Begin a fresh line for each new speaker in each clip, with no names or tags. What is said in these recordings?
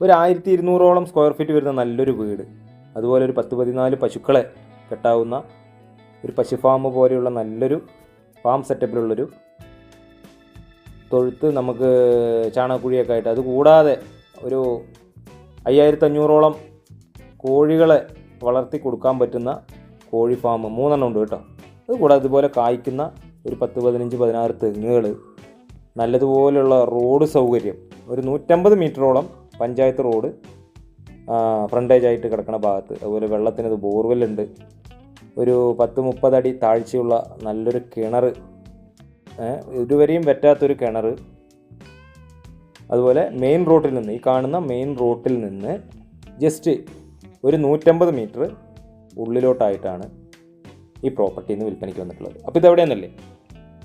ഒരു ആയിരത്തി ഇരുന്നൂറോളം സ്ക്വയർ ഫീറ്റ് വരുന്ന നല്ലൊരു വീട്. അതുപോലെ ഒരു പത്ത് പതിനാല് പശുക്കളെ കെട്ടാവുന്ന ഒരു പശു ഫാം പോലെയുള്ള നല്ലൊരു ഫാം സെറ്റപ്പിലുള്ളൊരു തൊഴുത്ത് നമുക്ക് ചാണകക്കുഴിയൊക്കെ ആയിട്ട് അതുകൂടാതെ ഒരു അയ്യായിരത്തി അഞ്ഞൂറോളം കോഴികളെ വളർത്തി കൊടുക്കാൻ പറ്റുന്ന കോഴി ഫാം മൂന്നെണ്ണം ഉണ്ട് കേട്ടോ. അതുകൂടാതെ ഇതുപോലെ കായ്ക്കുന്ന ഒരു പത്ത് പതിനഞ്ച് പതിനാറ് തെങ്ങുകൾ നല്ലതുപോലെയുള്ള റോഡ് സൗകര്യം ഒരു നൂറ്റമ്പത് മീറ്ററോളം പഞ്ചായത്ത് റോഡ് ഫ്രണ്ടേജ് ആയിട്ട് കിടക്കുന്ന ഭാഗത്ത്. അതുപോലെ വെള്ളത്തിനത് ബോർവെല്ലുണ്ട്. ഒരു പത്ത് മുപ്പതടി താഴ്ചയുള്ള നല്ലൊരു കിണർ ഇതുവരെയും പറ്റാത്തൊരു കിണർ. അതുപോലെ മെയിൻ റോട്ടിൽ നിന്ന് ഈ കാണുന്ന മെയിൻ റോട്ടിൽ നിന്ന് ജസ്റ്റ് ഒരു നൂറ്റമ്പത് മീറ്റർ ഉള്ളിലോട്ടായിട്ടാണ് ഈ പ്രോപ്പർട്ടി നിന്ന് വിൽപ്പനയ്ക്ക് വന്നിട്ടുള്ളത്. അപ്പോൾ ഇതെവിടെയെന്നല്ലേ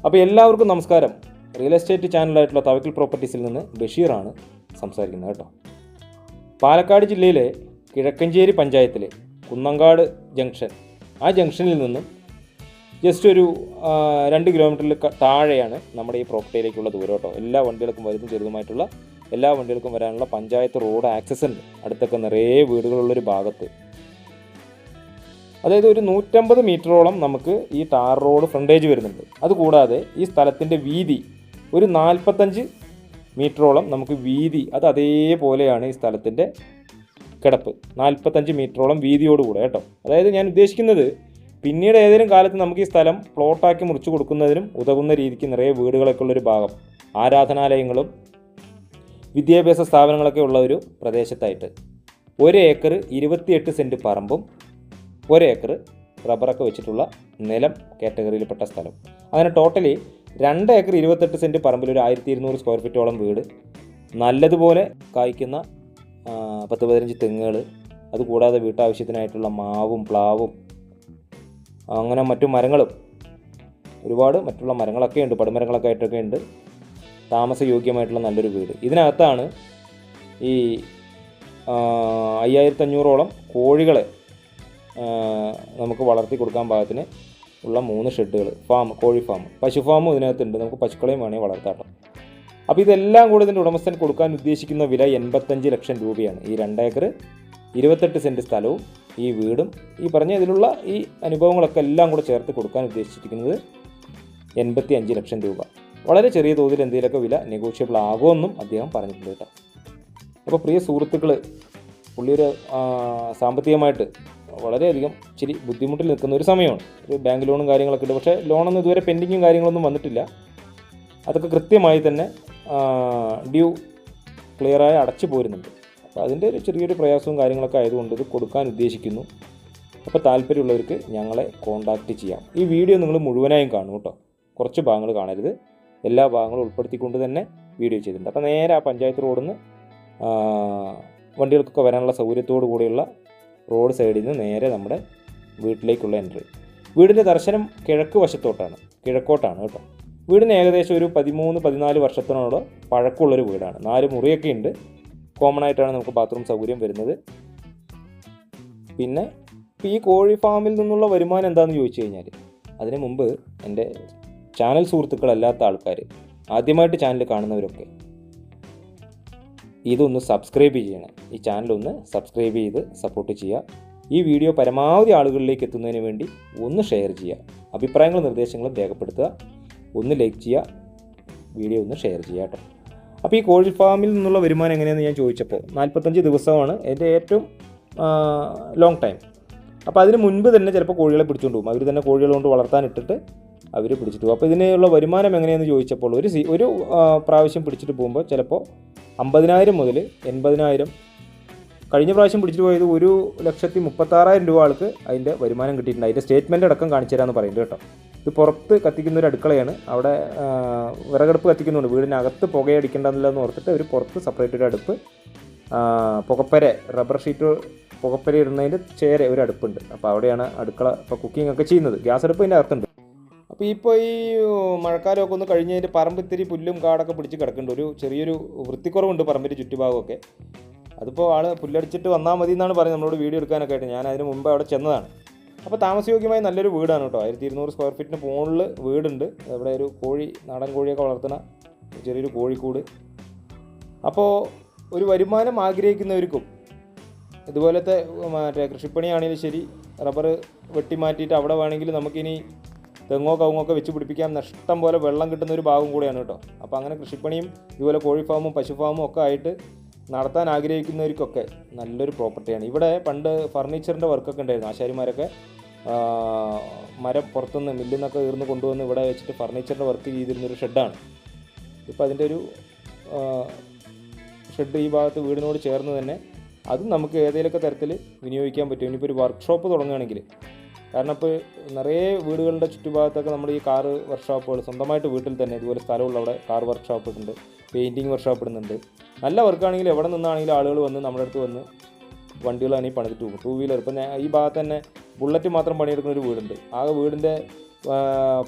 അപ്പോൾ എല്ലാവർക്കും നമസ്കാരം. റിയൽ എസ്റ്റേറ്റ് ചാനലായിട്ടുള്ള തവക്കൽ പ്രോപ്പർട്ടീസിൽ നിന്ന് ബഷീറാണ് സംസാരിക്കുന്നത് കേട്ടോ. പാലക്കാട് ജില്ലയിലെ കിഴക്കഞ്ചേരി പഞ്ചായത്തിലെ കുന്നങ്കാട് ജംഗ്ഷൻ. ആ ജംഗ്ഷനിൽ നിന്നും ജസ്റ്റ് ഒരു രണ്ട് കിലോമീറ്ററിൽ താഴെയാണ് നമ്മുടെ ഈ പ്രോപ്പർട്ടിയിലേക്കുള്ള ദൂരം കേട്ടോ. എല്ലാ വണ്ടികൾക്കും വലുതും ചെറുതുമായിട്ടുള്ള എല്ലാ വണ്ടികൾക്കും വരാനുള്ള പഞ്ചായത്ത് റോഡ് ആക്സസ് ഉണ്ട്. അടുത്തൊക്കെ നിറയെ വീടുകളുള്ളൊരു ഭാഗത്ത്. അതായത് ഒരു നൂറ്റമ്പത് മീറ്ററോളം നമുക്ക് ഈ ടാർ റോഡ് ഫ്രണ്ടേജ് വരുന്നുണ്ട്. അതുകൂടാതെ ഈ സ്ഥലത്തിന്റെ വീതി ഒരു നാൽപ്പത്തഞ്ച് മീറ്ററോളം നമുക്ക് വീതി അത് അതേപോലെയാണ് ഈ സ്ഥലത്തിന്റെ കിടപ്പ്. നാൽപ്പത്തഞ്ച് മീറ്ററോളം വീതിയോടുകൂടെ കേട്ടോ. അതായത് ഞാൻ ഉദ്ദേശിക്കുന്നത് പിന്നീട് ഏതെങ്കിലും കാലത്ത് നമുക്ക് ഈ സ്ഥലം പ്ലോട്ടാക്കി മുറിച്ചു കൊടുക്കുന്നതിനും ഉതകുന്ന രീതിക്ക് നിറയെ വീടുകളൊക്കെ ഉള്ളൊരു ഭാഗം. ആരാധനാലയങ്ങളും വിദ്യാഭ്യാസ സ്ഥാപനങ്ങളൊക്കെ ഉള്ള ഒരു പ്രദേശത്തായിട്ട്. ഒരു ഏക്കർ ഇരുപത്തിയെട്ട് സെന്റ് പറമ്പും ഒരു ഏക്കർ റബ്ബറൊക്കെ വെച്ചിട്ടുള്ള നിലം കാറ്റഗറിയിൽപ്പെട്ട സ്ഥലം. അങ്ങനെ ടോട്ടലി രണ്ട് ഏക്കർ ഇരുപത്തെട്ട് സെന്റ് പറമ്പിൽ ഒരു ആയിരത്തി ഇരുന്നൂറ് സ്ക്വയർ ഫീറ്റോളം വീട്. നല്ലതുപോലെ കായ്ക്കുന്ന പത്ത് പതിനഞ്ച് തെങ്ങുകൾ. അതുകൂടാതെ വീട്ടാവശ്യത്തിനായിട്ടുള്ള മാവും പ്ലാവും അങ്ങനെ മറ്റു മരങ്ങളും. ഒരുപാട് മറ്റുള്ള മരങ്ങളൊക്കെ ഉണ്ട് പടുമരങ്ങളൊക്കെ ആയിട്ടൊക്കെ ഉണ്ട്. താമസയോഗ്യമായിട്ടുള്ള നല്ലൊരു വീട്. ഇതിനകത്താണ് ഈ അയ്യായിരത്തഞ്ഞൂറോളം കോഴികളെ നമുക്ക് വളർത്തി കൊടുക്കാൻ പാകത്തിന് ഉള്ള മൂന്ന് ഷെഡുകൾ ഫാം കോഴി ഫാം. പശു ഫാമും ഇതിനകത്തുണ്ട്. നമുക്ക് പശുക്കളെയും വേണമെങ്കിൽ വളർത്താട്ടോ അപ്പോൾ ഇതെല്ലാം കൂടി ഇതിന്റെ ഉടമസ്ഥൻ കൊടുക്കാൻ ഉദ്ദേശിക്കുന്ന വില എൺപത്തഞ്ച് ലക്ഷം രൂപയാണ്. ഈ രണ്ടേക്കർ ഇരുപത്തെട്ട് സെന്റ് സ്ഥലവും ഈ വീടും ഈ പറഞ്ഞ ഇതിലുള്ള ഈ അനുഭവങ്ങളൊക്കെ എല്ലാം കൂടെ ചേർത്ത് കൊടുക്കാൻ ഉദ്ദേശിച്ചിരിക്കുന്നത് എൺപത്തി അഞ്ച് ലക്ഷം രൂപ. വളരെ ചെറിയ തോതിൽ എന്തെങ്കിലുമൊക്കെ വില നെഗോഷ്യബിൾ ആകുമെന്നും അദ്ദേഹം പറഞ്ഞിട്ടുണ്ട് കേട്ടോ. അപ്പോൾ പ്രിയ സുഹൃത്തുക്കൾ പുള്ളിയൊരു സാമ്പത്തികമായിട്ട് വളരെയധികം ഇച്ചിരി ബുദ്ധിമുട്ടിൽ നിൽക്കുന്ന ഒരു സമയമാണ്. ഒരു ബാങ്ക് ലോണും കാര്യങ്ങളൊക്കെ ഉണ്ട്. പക്ഷേ ലോണൊന്നും ഇതുവരെ പെൻഡിങ്ങും കാര്യങ്ങളൊന്നും വന്നിട്ടില്ല. അതൊക്കെ കൃത്യമായി തന്നെ ഡ്യൂ ക്ലിയറായി അടച്ചു പോരുന്നുണ്ട്. അപ്പോൾ അതിന്റെ ഒരു ചെറിയൊരു പ്രയാസവും കാര്യങ്ങളൊക്കെ ആയതുകൊണ്ട് ഇത് കൊടുക്കാൻ ഉദ്ദേശിക്കുന്നു. അപ്പോൾ താല്പര്യമുള്ളവർക്ക് ഞങ്ങളെ കോൺടാക്റ്റ് ചെയ്യാം. ഈ വീഡിയോ നിങ്ങൾ മുഴുവനായും കാണും കേട്ടോ. കുറച്ച് ഭാഗങ്ങൾ കാണരുത്. എല്ലാ ഭാഗങ്ങളും ഉൾപ്പെടുത്തിക്കൊണ്ട് തന്നെ വീഡിയോ ചെയ്തിട്ടുണ്ട്. അപ്പോൾ നേരെ ആ പഞ്ചായത്ത് റോഡിൽ നിന്ന് വണ്ടികൾക്കൊക്കെ വരാനുള്ള സൗകര്യത്തോടു കൂടിയുള്ള റോഡ് സൈഡിൽ നിന്ന് നേരെ നമ്മുടെ വീട്ടിലേക്കുള്ള എൻട്രി. വീടിന്റെ ദർശനം കിഴക്ക് വശത്തോട്ടാണ്. കിഴക്കോട്ടാണ് കേട്ടോ. വീടിന് ഏകദേശം ഒരു പതിമൂന്ന് പതിനാല് വർഷത്തിനോട് പഴക്കമുള്ളൊരു വീടാണ്. നാല് മുറിയൊക്കെ ഉണ്ട്. കോമൺ ആയിട്ടാണ് നമുക്ക് ബാത്റൂം സൗകര്യം വരുന്നത്. പിന്നെ ഈ കോഴി ഫാമിൽ നിന്നുള്ള വരുമാനം എന്താണെന്ന് ചോദിച്ചു കഴിഞ്ഞാൽ അതിന് മുമ്പ് എന്റെ ചാനൽ സുഹൃത്തുക്കളല്ലാത്ത ആൾക്കാർ ആദ്യമായിട്ട് ചാനൽ കാണുന്നവരൊക്കെ ഇതൊന്ന് സബ്സ്ക്രൈബ് ചെയ്യണം. ഈ ചാനലൊന്ന് സബ്സ്ക്രൈബ് ചെയ്ത് സപ്പോർട്ട് ചെയ്യുക. ഈ വീഡിയോ പരമാവധി ആളുകളിലേക്ക് എത്തുന്നതിന് വേണ്ടി ഒന്ന് ഷെയർ ചെയ്യുക. അഭിപ്രായങ്ങളും നിർദ്ദേശങ്ങളും രേഖപ്പെടുത്തുക. ഒന്ന് ലൈക്ക് ചെയ്യുക. വീഡിയോ ഒന്ന് ഷെയർ ചെയ്യുക കേട്ടോ. അപ്പോൾ ഈ കോഴി ഫാമിൽ നിന്നുള്ള വരുമാനം എങ്ങനെയാണെന്ന് ഞാൻ ചോദിച്ചപ്പോൾ നാൽപ്പത്തഞ്ച് ദിവസമാണ് എന്റെ ഏറ്റവും ലോങ് ടൈം അപ്പോൾ അതിന് മുൻപ് തന്നെ ചിലപ്പോൾ കോഴികളെ പിടിച്ചുകൊണ്ട് പോകും. അവർ തന്നെ കോഴികളെ കൊണ്ട് വളർത്താനിട്ടിട്ട് അവർ പിടിച്ചിട്ട് പോകും. അപ്പോൾ ഇതിനുള്ള വരുമാനം എങ്ങനെയാണെന്ന് ചോദിച്ചപ്പോൾ ഒരു ഒരു പ്രാവശ്യം പിടിച്ചിട്ട് പോകുമ്പോൾ ചിലപ്പോൾ അമ്പതിനായിരം മുതൽ എൺപതിനായിരം കഴിഞ്ഞ പ്രാവശ്യം പിടിച്ചിട്ട് പോയത് ഒരു ലക്ഷത്തി മുപ്പത്താറായിരം രൂപ ആൾക്ക് അതിന്റെ വരുമാനം കിട്ടിയിട്ടുണ്ട്. അതിന്റെ സ്റ്റേറ്റ്മെന്റ് അടക്കം കാണിച്ചു തരാമെന്ന് പറയുന്നത് കേട്ടോ. ഇത് പുറത്ത് കത്തിക്കുന്ന ഒരു അടുക്കളയാണ്. അവിടെ വിറകടുപ്പ് കത്തിക്കുന്നുണ്ട്. വീടിനകത്ത് പുകയടിക്കേണ്ടതില്ലെന്ന് ഓർത്തിട്ട് ഒരു പുറത്ത് സെപ്പറേറ്റ് ഒരു അടുപ്പ് പുകപ്പര റബ്ബർ ഷീറ്റ് പുകപ്പര ഇടുന്നതിന്റെ ചേരെ ഒരു അടുപ്പുണ്ട്. അപ്പോൾ അവിടെയാണ് അടുക്കള ഇപ്പോൾ കുക്കിംഗ് ഒക്കെ ചെയ്യുന്നത്. ഗ്യാസ് അടുപ്പ് അതിന്റെ അകത്തുണ്ട്. അപ്പോൾ ഇപ്പോൾ ഈ മഴക്കാലമൊക്കെ ഒന്ന് കഴിഞ്ഞതിന്റെ പറമ്പ് ഇത്തിരി പുല്ലും കാടൊക്കെ പിടിച്ച് കിടക്കുന്നുണ്ട്. ഒരു ചെറിയൊരു വൃത്തിക്കുറവുണ്ട് പറമ്പിന്റെ ചുറ്റുഭാഗമൊക്കെ. അതിപ്പോൾ ആൾ പുല്ലടിച്ചിട്ട് വന്നാൽ മതി എന്നാണ് പറയുന്നത്. നമ്മളോട് വീഡിയോ എടുക്കാനൊക്കെ ആയിട്ട്. ഞാൻ അതിന് മുമ്പ് അവിടെ ചെന്നതാണ്. അപ്പോൾ താമസയോഗ്യമായി നല്ലൊരു വീടാണ് കേട്ടോ. ആയിരത്തി ഇരുന്നൂറ് സ്ക്വയർ ഫീറ്റിന് മുകളിൽ വീടുണ്ട്. അവിടെ ഒരു കോഴി നാടൻ കോഴിയൊക്കെ വളർത്തുന്ന ചെറിയൊരു കോഴിക്കൂട്. അപ്പോൾ ഒരു വരുമാനം ആഗ്രഹിക്കുന്നവർക്കും ഇതുപോലത്തെ മറ്റേ കൃഷിപ്പണിയാണെങ്കിലും ശരി റബ്ബർ വെട്ടി മാറ്റിയിട്ട് അവിടെ വേണമെങ്കിൽ നമുക്കിനി തെങ്ങോ കവുങ്ങൊക്കെ വെച്ച് പിടിപ്പിക്കാൻ നഷ്ടം പോലെ വെള്ളം കിട്ടുന്ന ഒരു ഭാഗം കൂടിയാണ് കേട്ടോ. അപ്പോൾ അങ്ങനെ കൃഷിപ്പണിയും ഇതുപോലെ കോഴി ഫാമും പശു ഫാമും ഒക്കെ ആയിട്ട് നടത്താൻ ആഗ്രഹിക്കുന്നവർക്കൊക്കെ നല്ലൊരു പ്രോപ്പർട്ടിയാണ്. ഇവിടെ പണ്ട് ഫർണിച്ചറിന്റെ വർക്കൊക്കെ ഉണ്ടായിരുന്നു. ആശാരിമാരൊക്കെ മരം പുറത്തുനിന്ന് മില്ലിൽ നിന്നൊക്കെ ഈർന്ന് കൊണ്ടുവന്ന് ഇവിടെ വെച്ചിട്ട് ഫർണിച്ചറിന്റെ വർക്ക് ചെയ്തിരുന്നൊരു ഷെഡാണ്. ഇപ്പോൾ അതിന്റെ ഒരു ഷെഡ് ഈ ഭാഗത്ത് വീടിനോട് ചേർന്ന് തന്നെ അതും നമുക്ക് ഏതെങ്കിലുമൊക്കെ തരത്തിൽ വിനിയോഗിക്കാൻ പറ്റും. ഇനിയിപ്പോൾ ഒരു വർക്ക്ഷോപ്പ് തുടങ്ങുകയാണെങ്കിൽ. കാരണം ഇപ്പോൾ നിറയെ വീടുകളുടെ ചുറ്റുഭാഗത്തൊക്കെ നമ്മൾ ഈ കാറ് വർക്ക്ഷോപ്പുകൾ സ്വന്തമായിട്ട് വീട്ടിൽ തന്നെ ഇതുപോലെ സ്ഥലമുള്ള അവിടെ കാർ വർക്ക്ഷോപ്പ് ഇടുന്നുണ്ട് പെയിന്റിങ് വർക്ക്ഷോപ്പ് ഇടുന്നുണ്ട് നല്ല വർക്കാണെങ്കിൽ എവിടെ നിന്നാണെങ്കിലും ആളുകൾ വന്ന് നമ്മുടെ അടുത്ത് വന്ന് വണ്ടികളാണ് ഈ പണിതിട്ട് പോകും. ടൂ വീലർ ഇപ്പം ഈ ഭാഗത്ത് തന്നെ ബുള്ളറ്റ് മാത്രം പണിയെടുക്കുന്ന ഒരു വീടുണ്ട്. ആ വീടിന്റെ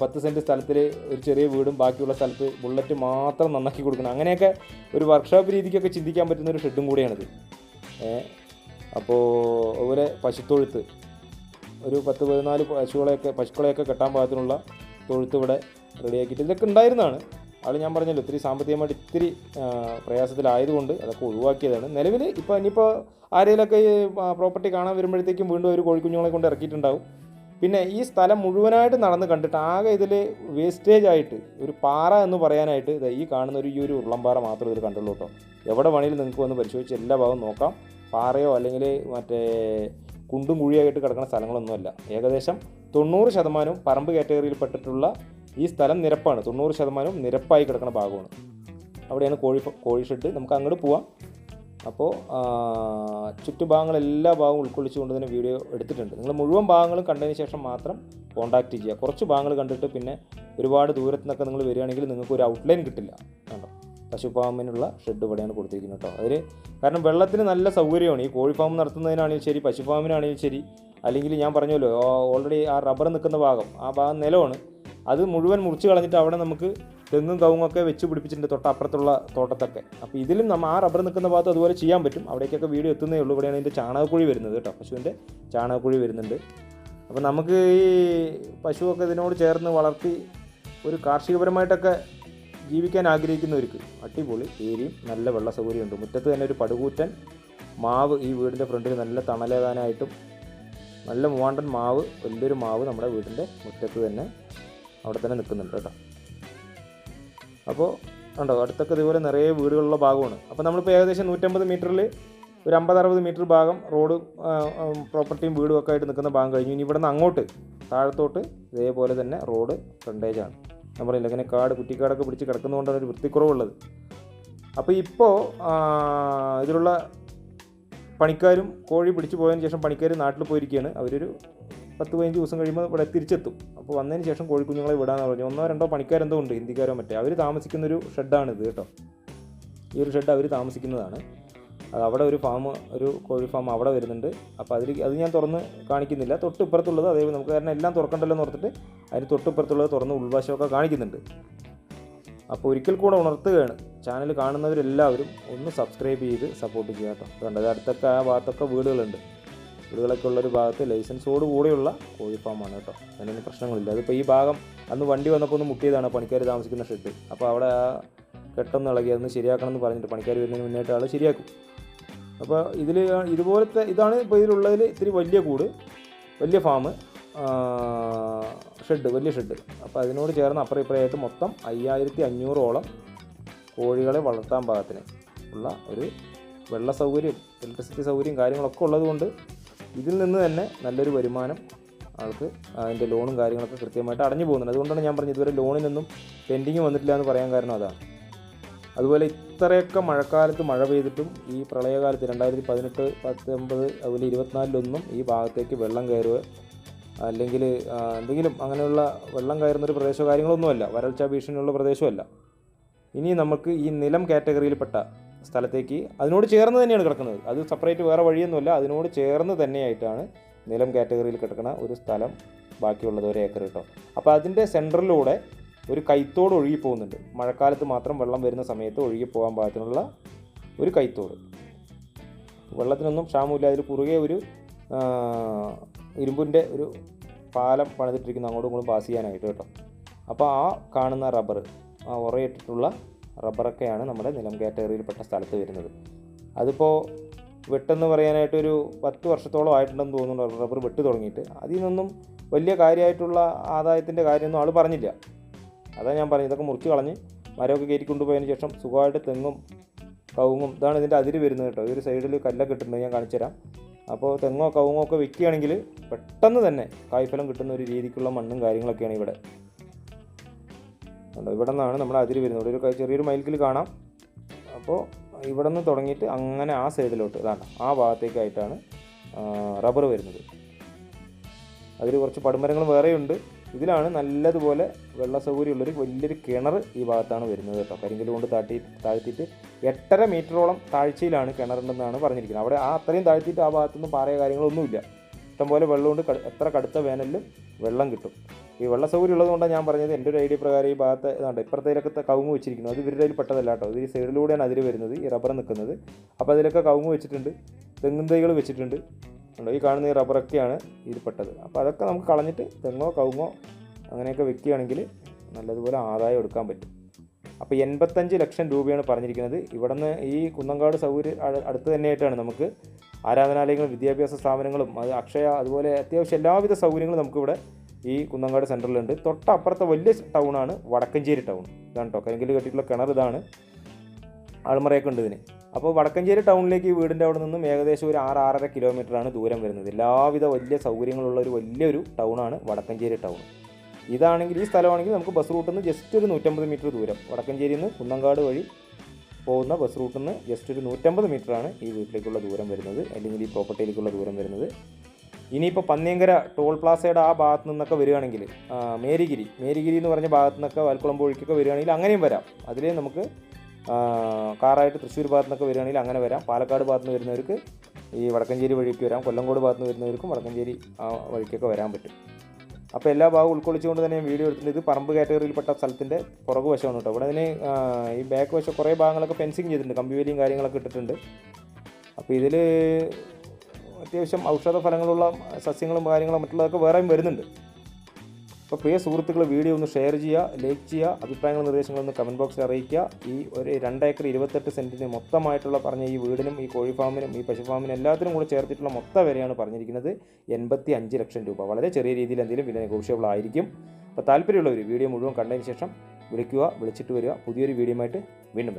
പത്ത് സെന്റ് സ്ഥലത്തിൽ ഒരു ചെറിയ വീടും ബാക്കിയുള്ള സ്ഥലത്ത് ബുള്ളറ്റ് മാത്രം നന്നാക്കി കൊടുക്കണം. അങ്ങനെയൊക്കെ ഒരു വർക്ക്ഷോപ്പ് രീതിക്കൊക്കെ ചിന്തിക്കാൻ പറ്റുന്ന ഒരു ഷെഡും കൂടിയാണിത്. അപ്പോൾ അതുപോലെ പശുത്തൊഴുത്ത് ഒരു പത്ത് പതിനാല് പശുക്കളെയൊക്കെ പശുക്കളെയൊക്കെ കെട്ടാൻ പാകത്തിനുള്ള തൊഴുത്ത് ഇവിടെ റെഡിയാക്കിയിട്ട് ഇതൊക്കെ ഉണ്ടായിരുന്നതാണ്. ആൾ ഞാൻ പറഞ്ഞല്ലോ ഇത്തിരി സാമ്പത്തികമായിട്ട് ഇത്തിരി പ്രയാസത്തിലായതുകൊണ്ട് അതൊക്കെ ഒഴിവാക്കിയതാണ്. നിലവിൽ ഇപ്പോൾ ഇനിയിപ്പോൾ ആരെങ്കിലൊക്കെ ഈ പ്രോപ്പർട്ടി കാണാൻ വരുമ്പോഴത്തേക്കും വീണ്ടും ഒരു കോഴിക്കുഞ്ഞുങ്ങളെ കൊണ്ട് ഇറക്കിയിട്ടുണ്ടാവും. പിന്നെ ഈ സ്ഥലം മുഴുവനായിട്ട് നടന്ന് കണ്ടിട്ട് ആകെ ഇതിൽ വേസ്റ്റേജ് ആയിട്ട് ഒരു പാറ എന്ന് പറയാനായിട്ട് ദാ ഈ കാണുന്ന ഒരു ഈ ഒരു ഉരുളംപാറ മാത്രമേ ഇതിൽ കണ്ടുള്ളൂ കേട്ടോ. എവിടെ വേണമെങ്കിലും നിങ്ങൾക്ക് വന്ന് പരിശോധിച്ച് എല്ലാ ഭാഗവും നോക്കാം. പാറയോ അല്ലെങ്കിൽ മറ്റേ കുണ്ടും കുഴിയായിട്ട് കിടക്കുന്ന സ്ഥലങ്ങളൊന്നുമല്ല. ഏകദേശം തൊണ്ണൂറ് ശതമാനവും പറമ്പ് കാറ്റഗറിയിൽപ്പെട്ടിട്ടുള്ള ഈ സ്ഥലം നിരപ്പാണ്. തൊണ്ണൂറ് ശതമാനവും നിരപ്പായി കിടക്കുന്ന ഭാഗമാണ്. അവിടെയാണ് കോഴി കോഴി ഷെഡ്. നമുക്ക് അങ്ങോട്ട് പോവാം. അപ്പോൾ ചുറ്റുഭാഗങ്ങൾ എല്ലാ ഭാഗവും ഉൾക്കൊള്ളിച്ചുകൊണ്ട് തന്നെ വീഡിയോ എടുത്തിട്ടുണ്ട്. നിങ്ങൾ മുഴുവൻ ഭാഗങ്ങളും കണ്ടതിന് ശേഷം മാത്രം കോൺടാക്റ്റ് ചെയ്യുക. കുറച്ച് ഭാഗങ്ങൾ കണ്ടിട്ട് പിന്നെ ഒരുപാട് ദൂരത്തു നിന്നൊക്കെ നിങ്ങൾ വരികയാണെങ്കിൽ നിങ്ങൾക്ക് ഒരു ഔട്ട്ലൈൻ കിട്ടില്ല. കണ്ടോ? പശു ഫാമിനുള്ള ഷെഡ് ഇവിടെയാണ് കൊടുത്തിരിക്കുന്നത് കേട്ടോ. അതിൽ കാരണം വെള്ളത്തിന് നല്ല സൗകര്യമാണ്. ഈ കോഴി ഫാം നടത്തുന്നതിനാണെങ്കിലും ശരി പശു ഫാമിനാണെങ്കിലും ശരി. അല്ലെങ്കിൽ ഞാൻ പറഞ്ഞല്ലോ ഓൾറെഡി ആ റബ്ബർ നിൽക്കുന്ന ഭാഗം. ആ ഭാഗം നിലമാണ് അത് മുഴുവൻ മുറിച്ച് കളഞ്ഞിട്ട് അവിടെ നമുക്ക് തെങ്ങും കവുങ്ങൊക്കെ വെച്ച് പിടിപ്പിച്ചിട്ടുണ്ട് തൊട്ടപ്പുറത്തുള്ള തോട്ടത്തൊക്കെ. അപ്പോൾ ഇതിലും നമ്മൾ ആ റബ്ബർ നിൽക്കുന്ന ഭാഗത്ത് അതുപോലെ ചെയ്യാൻ പറ്റും. അവിടേക്കൊക്കെ വീഡിയോ എത്തുന്നേ ഉള്ളൂ. ഇവിടെയാണ് ഇതിന്റെ ചാണകക്കുഴി വരുന്നത് കേട്ടോ. പശുവിന്റെ ചാണകക്കുഴി വരുന്നുണ്ട്. അപ്പോൾ നമുക്ക് ഈ പശുവൊക്കെ ഇതിനോട് ചേർന്ന് വളർത്തി ഒരു കാർഷികപരമായിട്ടൊക്കെ ജീവിക്കാൻ ആഗ്രഹിക്കുന്നവർക്ക് അടിപൊളി ഏരിയും നല്ല വെള്ള സൗകര്യമുണ്ട് മുറ്റത്ത് തന്നെ ഒരു പടുകൂറ്റൻ മാവ് ഈ വീടിന്റെ ഫ്രണ്ടിൽ നല്ല തണലേതാനായിട്ടും നല്ല മൂവാണ്ടൻ മാവ് വലിയൊരു മാവ് നമ്മുടെ വീടിന്റെ മുറ്റത്ത് തന്നെ അവിടെ തന്നെ നിൽക്കുന്നുണ്ട് കേട്ടോ. അപ്പോൾ ഉണ്ടോ അടുത്തൊക്കെ ഇതുപോലെ നിറയെ വീടുകളുള്ള ഭാഗമാണ്. അപ്പോൾ നമ്മളിപ്പോൾ ഏകദേശം നൂറ്റമ്പത് മീറ്ററിൽ ഒരു അമ്പത് അറുപത് മീറ്റർ ഭാഗം റോഡ് പ്രോപ്പർട്ടിയും വീടും ഒക്കെ ആയിട്ട് നിൽക്കുന്ന ഭാഗം കഴിഞ്ഞു. ഇനി ഇവിടെ നിന്ന് അങ്ങോട്ട് താഴത്തോട്ട് ഇതേപോലെ തന്നെ റോഡ് ഫ്രണ്ടേജാണ് പറയില്ല ഇങ്ങനെ കാട് കുറ്റിക്കാടൊക്കെ പിടിച്ച് കിടക്കുന്നതുകൊണ്ടാണ് ഒരു വൃത്തിക്കുറവുള്ളത്. അപ്പോൾ ഇപ്പോൾ ഇതിലുള്ള പണിക്കാരും കോഴി പിടിച്ചു പോയതിന് ശേഷം പണിക്കാർ നാട്ടിൽ പോയിരിക്കുകയാണ്. അവരൊരു പത്ത് പതിനഞ്ച് ദിവസം കഴിയുമ്പോൾ ഇവിടെ തിരിച്ചെത്തും. അപ്പോൾ വന്നതിന് ശേഷം കോഴിക്കുഞ്ഞുങ്ങളെ വിടാന്ന് പറഞ്ഞു ഒന്നോ രണ്ടോ പണിക്കാരെന്തോ ഉണ്ട് ഹിന്ദിക്കാരോ മറ്റേ. അവർ താമസിക്കുന്നൊരു ഷെഡാണിത് കേട്ടോ. ഈ ഒരു ഷെഡ് അവർ താമസിക്കുന്നതാണ്. അത് അവിടെ ഒരു ഫാം ഒരു കോഴി ഫാം അവിടെ വരുന്നുണ്ട്. അപ്പോൾ അതിൽ അത് ഞാൻ തുറന്ന് കാണിക്കുന്നില്ല. തൊട്ട് ഇപ്പുറത്തുള്ളത് അതേ നമുക്ക് കാരണം എല്ലാം തുറക്കണ്ടല്ലോ എന്ന് ഓർത്തിട്ട് അതിന് തൊട്ട് ഇപ്പുറത്തുള്ളത് തുറന്ന് ഉൾവശമൊക്കെ കാണിക്കുന്നുണ്ട്. അപ്പോൾ ഒരിക്കൽ കൂടെ ഉണർത്തുകയാണ്. ചാനൽ കാണുന്നവരെല്ലാവരും ഒന്ന് സബ്സ്ക്രൈബ് ചെയ്ത് സപ്പോർട്ട് ചെയ്യുക കേട്ടോ. കണ്ടത് അടുത്തൊക്കെ ആ ഭാഗത്തൊക്കെ വീടുകളുണ്ട്. വീടുകളൊക്കെ ഉള്ളൊരു ഭാഗത്ത് ലൈസൻസോട് കൂടെയുള്ള കോഴി ഫാമാണ് കേട്ടോ. അതിനൊന്നും പ്രശ്നങ്ങളില്ല. അതിപ്പോൾ ഈ ഭാഗം അന്ന് വണ്ടി വന്നപ്പോൾ ഒന്ന് മുട്ടിയതാണ് പണിക്കാർ താമസിക്കുന്ന ഷെഡ്. അപ്പോൾ അവിടെ ആ കെട്ടൊന്ന് ഇളകി അതൊന്ന് ശരിയാക്കണം എന്ന് പറഞ്ഞിട്ട് പണിക്കാർ വരുന്നതിന് മുന്നേറ്റ് ആൾ ശരിയാക്കും. അപ്പോൾ ഇതിൽ ഇതുപോലത്തെ ഇതാണ് ഇപ്പോൾ ഇതിലുള്ളതിൽ ഇത്തിരി വലിയ കൂട് വലിയ ഫാം ഷെഡ് വലിയ ഷെഡ്. അപ്പോൾ അതിനോട് ചേർന്ന് അപ്പുറം ഇപ്പുറമായിട്ട് മൊത്തം അയ്യായിരത്തി അഞ്ഞൂറോളം കോഴികളെ വളർത്താൻ പാകത്തിന് ഉള്ള ഒരു വെള്ള സൗകര്യം ഇലക്ട്രിസിറ്റി സൗകര്യം കാര്യങ്ങളൊക്കെ ഉള്ളതുകൊണ്ട് ഇതിൽ നിന്ന് തന്നെ നല്ലൊരു വരുമാനം ആൾക്ക് അതിന്റെ ലോണും കാര്യങ്ങളൊക്കെ കൃത്യമായിട്ട് അടഞ്ഞു പോകുന്നുണ്ട്. അതുകൊണ്ടാണ് ഞാൻ പറഞ്ഞത് ഇതുവരെ ലോണിനൊന്നും പെൻഡിങ് വന്നിട്ടില്ല എന്ന് പറയാൻ കാരണം അതാണ്. അതുപോലെ ഇത്രയൊക്കെ മഴക്കാലത്ത് മഴ പെയ്തിട്ടും ഈ പ്രളയകാലത്ത് രണ്ടായിരത്തി പതിനെട്ട് പത്തൊമ്പത് അതുപോലെ ഇരുപത്തിനാലിലൊന്നും ഈ ഭാഗത്തേക്ക് വെള്ളം കയറുക അല്ലെങ്കിൽ എന്തെങ്കിലും അങ്ങനെയുള്ള വെള്ളം കയറുന്നൊരു പ്രദേശമോ കാര്യങ്ങളൊന്നുമല്ല. വരൾച്ച ഭീഷണിയുള്ള പ്രദേശമല്ല. ഇനി നമുക്ക് ഈ നിലം കാറ്റഗറിയിൽപ്പെട്ട സ്ഥലത്തേക്ക് അതിനോട് ചേർന്ന് തന്നെയാണ് കിടക്കുന്നത്. അത് സെപ്പറേറ്റ് വേറെ വഴിയൊന്നുമില്ല. അതിനോട് ചേർന്ന് തന്നെയായിട്ടാണ് നിലം കാറ്റഗറിയിൽ കിടക്കുന്ന ഒരു സ്ഥലം ബാക്കിയുള്ളത് ഒരു ഏക്കർ കേട്ടോ അപ്പോൾ അതിന്റെ സെന്ററിലൂടെ ഒരു കൈത്തോട് ഒഴുകി പോകുന്നുണ്ട്. മഴക്കാലത്ത് മാത്രം വെള്ളം വരുന്ന സമയത്ത് ഒഴുകി പോകാൻ പാകത്തിനുള്ള ഒരു കൈത്തോട്. വെള്ളത്തിനൊന്നും ക്ഷാമമില്ല. അതിൽ കുറുകെ ഒരു ഇരുമ്പിന്റെ ഒരു പാലം പണിതിട്ടിരിക്കുന്നു. അങ്ങോട്ടും ഇങ്ങോട്ടും പാസ് ചെയ്യാനായിട്ട് കേട്ടോ. അപ്പോൾ ആ കാണുന്ന റബ്ബർ ആ ഉറയിട്ടിട്ടുള്ള റബ്ബറൊക്കെയാണ് നമ്മുടെ നിലം കാറ്റഗറിയിൽപ്പെട്ട സ്ഥലത്ത് വരുന്നത്. അതിപ്പോൾ വെട്ടെന്ന് പറയാനായിട്ടൊരു പത്ത് വർഷത്തോളം ആയിട്ടുണ്ടെന്ന് തോന്നുന്നു റബ്ബർ വെട്ട് തുടങ്ങിയിട്ട്. അതിൽ നിന്നൊന്നും വലിയ കാര്യമായിട്ടുള്ള ആദായത്തിന്റെ കാര്യമൊന്നും ആൾ പറഞ്ഞില്ല. അതാ ഞാൻ പറഞ്ഞു ഇതൊക്കെ മുറിച്ച് കളഞ്ഞ് മരമൊക്കെ കയറ്റി കൊണ്ടുപോയതിന് ശേഷം സുഖമായിട്ട് തെങ്ങും കവുങ്ങും ഇതാണ് ഇതിന്റെ അതിര് വരുന്നത് കേട്ടോ. ഈ ഒരു സൈഡിൽ കല്ലൊക്കെ കിട്ടുന്നത് ഞാൻ കാണിച്ചു തരാം അപ്പോൾ തെങ്ങോ കവുങ്ങോ ഒക്കെ വെക്കുകയാണെങ്കിൽ പെട്ടെന്ന് തന്നെ കായ്ഫലം കിട്ടുന്ന ഒരു രീതിക്കുള്ള മണ്ണും കാര്യങ്ങളൊക്കെയാണ് ഇവിടെ. കണ്ടോ? ഇവിടെ നിന്നാണ് നമ്മുടെ അതിര് വരുന്നത്. ഇവിടെ ഒരു ചെറിയൊരു മൈൽക്കിൽ കാണാം. അപ്പോൾ ഇവിടെ നിന്ന് തുടങ്ങിയിട്ട് അങ്ങനെ ആ സൈഡിലോട്ട് ഇതാണ് ആ ഭാഗത്തേക്കായിട്ടാണ് റബ്ബർ വരുന്നത്. അതിൽ കുറച്ച് പടുമരങ്ങൾ വേറെയുണ്ട്. ഇതിലാണ് നല്ലതുപോലെ വെള്ള സൗകര്യമുള്ളൊരു വലിയൊരു കിണർ ഈ ഭാഗത്താണ് വരുന്നത് കേട്ടോ. കരിങ്കൽ കൊണ്ട് താട്ടി താഴ്ത്തിയിട്ട് എട്ടര മീറ്ററോളം താഴ്ചയിലാണ് കിണറുണ്ടെന്നാണ് പറഞ്ഞിരിക്കുന്നത്. അവിടെ ആ അത്രയും താഴ്ത്തിയിട്ട് ആ ഭാഗത്തൊന്നും പാറയ കാര്യങ്ങളൊന്നുമില്ല. ഇഷ്ടംപോലെ വെള്ളമുണ്ട്. എത്ര കടുത്ത വേനലിൽ വെള്ളം കിട്ടും. ഈ വെള്ള സൗകര്യം ഉള്ളതുകൊണ്ടാണ് ഞാൻ പറഞ്ഞത് എന്റെ ഒരു ഐഡിയ പ്രകാരം ഈ ഭാഗത്ത് ഇതാണ്ട് ഇപ്പുറത്തേലൊക്കെ കവുങ്ങ് വെച്ചിരിക്കുന്നു. അത് ഇവരുടെ കയ്യിൽ പെട്ടതല്ല കേട്ടോ. ഇത് ഈ സൈഡിലൂടെയാണ് അതിൽ വരുന്നത് ഈ റബ്ബർ നിൽക്കുന്നത്. അപ്പോൾ അതിലൊക്കെ കവുങ്ങ് വെച്ചിട്ടുണ്ട് തെങ്ങും തൈകൾ വെച്ചിട്ടുണ്ട്. ഉണ്ടോ ഈ കാണുന്ന ഈ റബ്ബറൊക്കെയാണ് ഇതിൽ പെട്ടത്. അപ്പോൾ അതൊക്കെ നമുക്ക് കളഞ്ഞിട്ട് തെങ്ങോ കവുങ്ങോ അങ്ങനെയൊക്കെ വെക്കുകയാണെങ്കിൽ നല്ലതുപോലെ ആദായം എടുക്കാൻ പറ്റും. അപ്പോൾ എൺപത്തഞ്ച് ലക്ഷം രൂപയാണ് പറഞ്ഞിരിക്കുന്നത്. ഇവിടുന്ന് ഈ കുന്നങ്കാട് സൗകര്യം അടുത്ത് തന്നെയായിട്ടാണ് നമുക്ക് ആരാധനാലയങ്ങളും വിദ്യാഭ്യാസ സ്ഥാപനങ്ങളും അത് അക്ഷയ അതുപോലെ അത്യാവശ്യം എല്ലാവിധ സൗകര്യങ്ങളും നമുക്കിവിടെ ഈ കുന്നങ്കാട് സെന്ററിലുണ്ട് തൊട്ടപ്പുറത്തെ വലിയ ടൗണാണ് വടക്കഞ്ചേരി ടൗൺ. ഇതാണ് കേട്ടോ കരിങ്കൽ കെട്ടിയിട്ടുള്ള കിണർ ഇതാണ്. ആൾമറയൊക്കെ ഉണ്ട് ഇതിന്. അപ്പോൾ വടക്കഞ്ചേരി ടൗണിലേക്ക് ഈ വീടിന്റെ അവിടെ നിന്നും ഏകദേശം ഒരു ആറ് ആറര കിലോമീറ്ററാണ് ദൂരം വരുന്നത്. എല്ലാവിധ വലിയ സൗകര്യങ്ങളുള്ള ഒരു വലിയൊരു ടൗണാണ് വടക്കഞ്ചേരി ടൗൺ. ഇതാണെങ്കിൽ ഈ സ്ഥലമാണെങ്കിൽ നമുക്ക് ബസ് റൂട്ടിൽ നിന്ന് ജസ്റ്റ് ഒരു നൂറ്റമ്പത് മീറ്റർ ദൂരം. വടക്കഞ്ചേരിയിൽ നിന്ന് കുന്നങ്കാട് വഴി പോകുന്ന ബസ് റൂട്ടിൽ നിന്ന് ജസ്റ്റ് ഒരു നൂറ്റമ്പത് ആണ് ഈ വീട്ടിലേക്കുള്ള ദൂരം വരുന്നത്. അല്ലെങ്കിൽ ഈ പ്രോപ്പർട്ടിയിലേക്കുള്ള ദൂരം വരുന്നത്. ഇനിയിപ്പോൾ പന്നിയങ്കര ടോൾ പ്ലാസയുടെ ആ ഭാഗത്ത് നിന്നൊക്കെ വരികയാണെങ്കിൽ മേരിഗിരി. മേരിഗിരി എന്ന് പറഞ്ഞ ഭാഗത്തു നിന്നൊക്കെ വാൽക്കുളം പോഴിക്കൊക്കെ വരികയാണെങ്കിൽ അങ്ങനെയും വരാം. അതിലേ നമുക്ക് കാറായിട്ട് തൃശ്ശൂർ ഭാഗത്തു നിന്നൊക്കെ വരികയാണെങ്കിൽ അങ്ങനെ വരാം. പാലക്കാട് ഭാഗത്ത് നിന്ന് വരുന്നവർക്ക് ഈ വടക്കഞ്ചേരി വഴിക്ക് വരാം. കൊല്ലങ്കോട് ഭാഗത്ത് നിന്ന് വരുന്നവർക്കും വടക്കഞ്ചേരി വഴിക്കൊക്കെ വരാൻ പറ്റും. അപ്പോൾ എല്ലാ ഭാഗവും ഉൾക്കൊള്ളിച്ചുകൊണ്ട് തന്നെ ഞാൻ വീഡിയോ എടുത്തിട്ടുണ്ട്. ഇത് പറമ്പ് കാറ്റഗറിയിൽപ്പെട്ട സ്ഥലത്തിന്റെ പുറകു വശമാണ് കേട്ടോ. ഇവിടെ അതിന് ഈ ബാക്ക് വശം കുറേ ഭാഗങ്ങളൊക്കെ ഫെൻസിങ് ചെയ്തിട്ടുണ്ട്. കമ്പിവേലിയും കാര്യങ്ങളൊക്കെ ഇട്ടിട്ടുണ്ട്. അപ്പോൾ ഇതിൽ അത്യാവശ്യം ഔഷധ ഫലങ്ങളുള്ള സസ്യങ്ങളും കാര്യങ്ങളും മറ്റുള്ളതൊക്കെ വേറെയും വരുന്നുണ്ട്. അപ്പോൾ പ്രിയ സുഹൃത്തുക്കൾ വീഡിയോ ഒന്ന് ഷെയർ ചെയ്യുക ലൈക്ക് ചെയ്യുക അഭിപ്രായങ്ങൾ നിർദ്ദേശങ്ങൾ ഒന്ന് കമന്റ് ബോക്സിൽ അറിയിക്കുക. ഈ ഒരു രണ്ട് ഏക്കർ ഇരുപത്തെട്ട് സെന്റിന് മൊത്തമായിട്ടുള്ള പറഞ്ഞ ഈ വീടിനും ഈ കോഴി ഫാമിനും ഈ പശു ഫാമിനും എല്ലാത്തിനും കൂടെ ചേർത്തിട്ടുള്ള മൊത്ത വിലയാണ് പറഞ്ഞിരിക്കുന്നത്. എൺപത്തി അഞ്ച് ലക്ഷം രൂപ. വളരെ ചെറിയ രീതിയിൽ എന്തെങ്കിലും വില നെഗോഷ്യബിൾ ആയിരിക്കും. അപ്പോൾ താല്പര്യമുള്ളവർ വീഡിയോ മുഴുവൻ കണ്ടതിന് ശേഷം വിളിക്കുക വിളിച്ചിട്ട് വരിക. പുതിയൊരു വീഡിയോ ആയിട്ട് വീണ്ടും